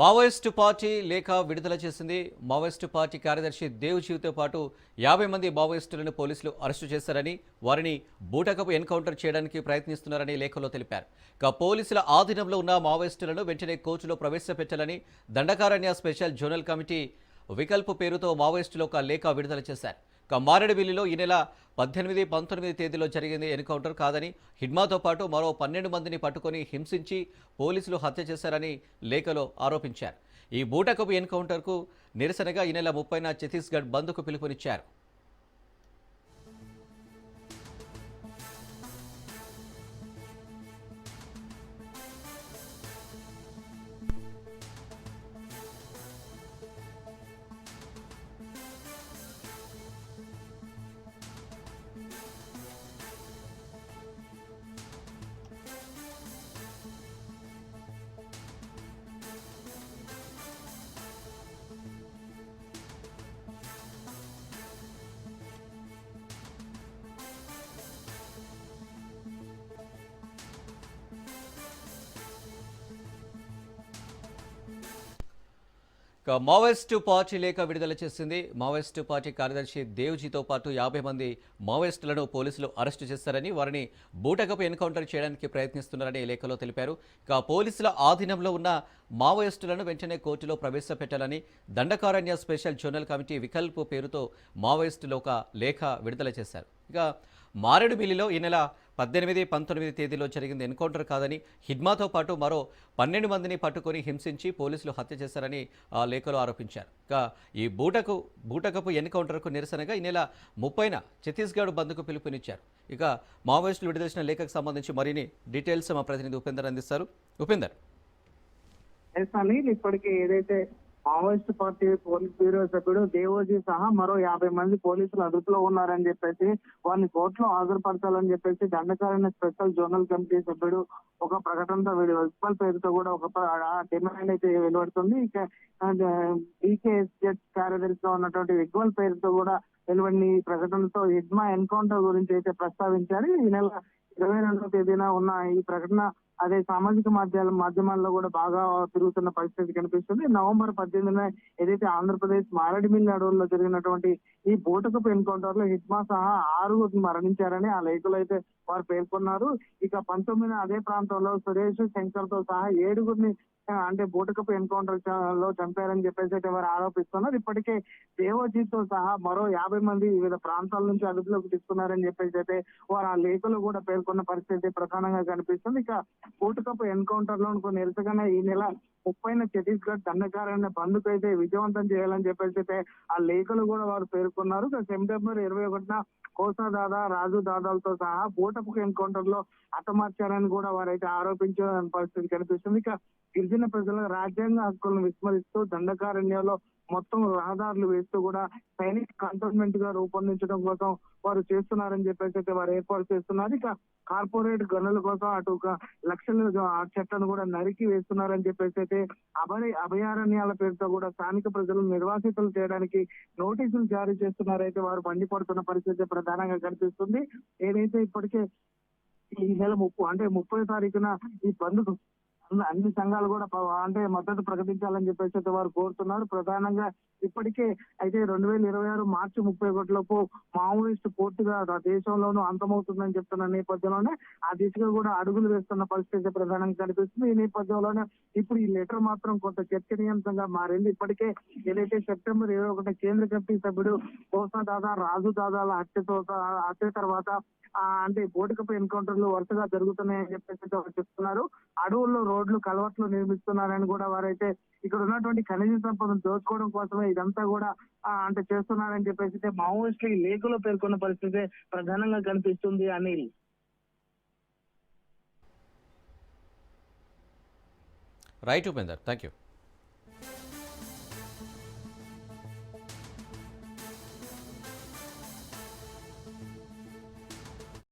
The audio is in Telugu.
మావోయిస్టు పార్టీ లేఖ విడుదల చేసింది. మావోయిస్టు పార్టీ కార్యదర్శి దేవుజీవితో పాటు యాభై మంది మావోయిస్టులను పోలీసులు అరెస్టు చేశారని వారిని బూటకపు ఎన్కౌంటర్ చేయడానికి ప్రయత్నిస్తున్నారని లేఖలో తెలిపారు. ఇక పోలీసుల ఆధీనంలో ఉన్న మావోయిస్టులను వెంటనే కోర్టులో ప్రవేశపెట్టాలని Dandakaranya special zonal committee Vikalp పేరుతో మావోయిస్టులు ఒక లేఖ విడుదల చేశారు. ఇక మారేడుమిల్లిలో ఈ నెల పద్దెనిమిది పంతొమ్మిది తేదీలో జరిగింది ఎన్కౌంటర్ కాదని హిడ్మాతో పాటు మరో పన్నెండు మందిని పట్టుకొని హింసించి పోలీసులు హత్య చేశారని లేఖలో ఆరోపించారు. ఈ బూటకపు ఎన్కౌంటర్కు నిరసనగా ఈ నెల ముప్పైన ఛత్తీస్గఢ్ బంద్కు పిలుపునిచ్చారు. మావోయిస్టు పార్టీ లేఖ విడుదల చేసింది. మావోయిస్టు పార్టీ కార్యదర్శి దేవ్జీతో పాటు యాభై మంది మావోయిస్టులను పోలీసులు అరెస్టు చేశారని వారిని బూటకపు ఎన్కౌంటర్ చేయడానికి ప్రయత్నిస్తున్నారని లేఖలో తెలిపారు. ఇక పోలీసుల ఆధీనంలో ఉన్న మావోయిస్టులను వెంటనే కోర్టులో ప్రవేశపెట్టాలని Dandakaranya special zonal committee Vikalp పేరుతో మావోయిస్టులు ఒక లేఖ విడుదల చేశారు. ఇక మారేడుమిల్లిలో ఈ నెల పద్దెనిమిది పంతొమ్మిది తేదీలో జరిగింది ఎన్కౌంటర్ కాదని హిడ్మాతో పాటు మరో పన్నెండు మందిని పట్టుకొని హింసించి పోలీసులు హత్య చేశారని ఆ లేఖలో ఆరోపించారు. ఇక ఈ బూటకు బూటకపు ఎన్కౌంటర్కు నిరసనగా ఈ నెల ముప్పైన ఛత్తీస్గఢ్ బంద్కు పిలుపునిచ్చారు. ఇక మావోయిస్టులు విడుదల చేసిన లేఖకు సంబంధించి మరిన్ని డీటెయిల్స్ మా ప్రతినిధి ఉపేందర్ అందిస్తారు. ఉపేందర్. ఎస్ ఏదైతే మావోయిస్ట్ పార్టీ పోలీస్ బ్యూరో సభ్యుడు దేవోజీ సహా మరో యాభై మంది పోలీసులు అదుపులో ఉన్నారని చెప్పేసి వారిని కోర్టులో హాజరుపరచాలని చెప్పేసి దండకారణ స్పెషల్ జోనల్ కమిటీ సభ్యుడు ఒక ప్రకటనతో వీడి ఉత్పల్ పేరుతో కూడా ఒక డిమాండ్ అయితే వెలువడుతుంది. ఇక డీకేఎస్జెడ్ కార్యదర్శిగా ఉన్నటువంటి విగ్వల్ పేరుతో కూడా వెలువడిన ఈ ప్రకటనతో ఇడ్మా ఎన్కౌంటర్ గురించి అయితే ప్రస్తావించారు. ఈ నెల ఇరవై రెండవ తేదీన ఉన్న ఈ ప్రకటన అదే సామాజిక మాధ్యమాల మాధ్యమాల్లో కూడా బాగా తిరుగుతున్న పరిస్థితి కనిపిస్తుంది. నవంబర్ పద్దెనిమిదిన ఏదైతే ఆంధ్రప్రదేశ్ మారేడుమిల్లి అడవుల్లో జరిగినటువంటి ఈ బోటకపు ఎన్కౌంటర్లో హిట్మా సహా ఆరుగురిని మరణించారని ఆ లేఖలో అయితే వారు పేర్కొన్నారు. ఇక పంతొమ్మిదిన అదే ప్రాంతంలో సురేష్ శంకర్తో సహా ఏడుగురిని అంటే బూటకపు ఎన్కౌంటర్లో చంపారని చెప్పేసి అయితే వారు ఆరోపిస్తున్నారు. ఇప్పటికే దేవజిత్తో సహా మరో యాభై మంది వివిధ ప్రాంతాల నుంచి అదుపులోకి తీసుకున్నారని చెప్పేసి అయితే వారు ఆ లేఖలో కూడా పేర్కొన్న పరిస్థితి ప్రధానంగా కనిపిస్తుంది. ఇక బూటకపు ఎన్కౌంటర్లో కొన్ని ఎలుసగానే ఈ నెల ముప్పైన ఛత్తీస్గఢ్ దండకారణ్య బంద్కు అయితే విజయవంతం చేయాలని చెప్పేసి అయితే ఆ లేఖలు కూడా వారు పేర్కొన్నారు. ఇక సెప్టెంబర్ ఇరవై ఒకటిన కోసా దాదా రాజు దాదాలతో సహా బూటపు ఎన్కౌంటర్లో హతమార్చారని కూడా వారైతే ఆరోపించిన పరిస్థితి కనిపిస్తుంది. ఇక గిరిజన ప్రజల రాజ్యాంగ హక్కులను విస్మరిస్తూ దండకారణ్యంలో మొత్తం రహదారులు వేస్తూ కూడా సైనిక కంటోన్మెంట్గా రూపొందించడం కోసం వారు చేస్తున్నారని చెప్పేసి అయితే వారు ఏర్పాటు చేస్తున్నారు. ఇక కార్పొరేట్ గనుల కోసం అటు ఒక లక్షల ఆ చెట్లను కూడా నరికి వేస్తున్నారని చెప్పేసి అయితే అభయ అభయారణ్యాల పేరుతో కూడా స్థానిక ప్రజలు నిర్వాసితులు చేయడానికి నోటీసులు జారీ చేస్తున్నారైతే వారు మండిపడుతున్న పరిస్థితి ప్రధానంగా కనిపిస్తుంది. ఏదైతే ఇప్పటికే ఈ నెల ముప్పు అంటే ముప్పై తారీఖున ఈ బంద్కు అన్ని- అన్ని సంఘాలు కూడా అంటే మద్దతు ప్రకటించాలని చెప్పేసి అయితే వారు కోరుతున్నారు. ప్రధానంగా ఇప్పటికే అయితే రెండు వేల ఇరవై ఆరు మార్చి ముప్పై ఒకటిలోపు మావోయిస్ట్ పూర్తిగా దేశంలోనూ అంతమవుతుందని చెప్తున్న నేపథ్యంలోనే ఆ దిశగా కూడా అడుగులు వేస్తున్న పరిస్థితి ప్రధానంగా కనిపిస్తుంది. ఈ నేపథ్యంలోనే ఇప్పుడు ఈ లెటర్ మాత్రం కొంత చర్చనీయాంశంగా మారింది. ఇప్పటికే ఏదైతే సెప్టెంబర్ ఇరవై ఒకటి కేంద్ర కమిటీ సభ్యుడు కోసా దాదా రాజు దాదాల హత్యతో హత్య తర్వాత అంటే బోటికపై ఎన్కౌంటర్లు వరుసగా జరుగుతున్నాయని చెప్పేసి వారు చెప్తున్నారు. అడవుల్లో రోడ్లు కలవట్లు నిర్మిస్తున్నారని కూడా వారైతే ఇక్కడ ఉన్నటువంటి ఖనిజ సంపదను దోచుకోవడం కోసమే ఇదంతా కూడా అంటే చేస్తున్నారని చెప్పేసి అయితే మావోయిస్టులు లేఖలో పేర్కొన్న పరిస్థితి ప్రధానంగా కనిపిస్తుంది Anil. Right Upender thank you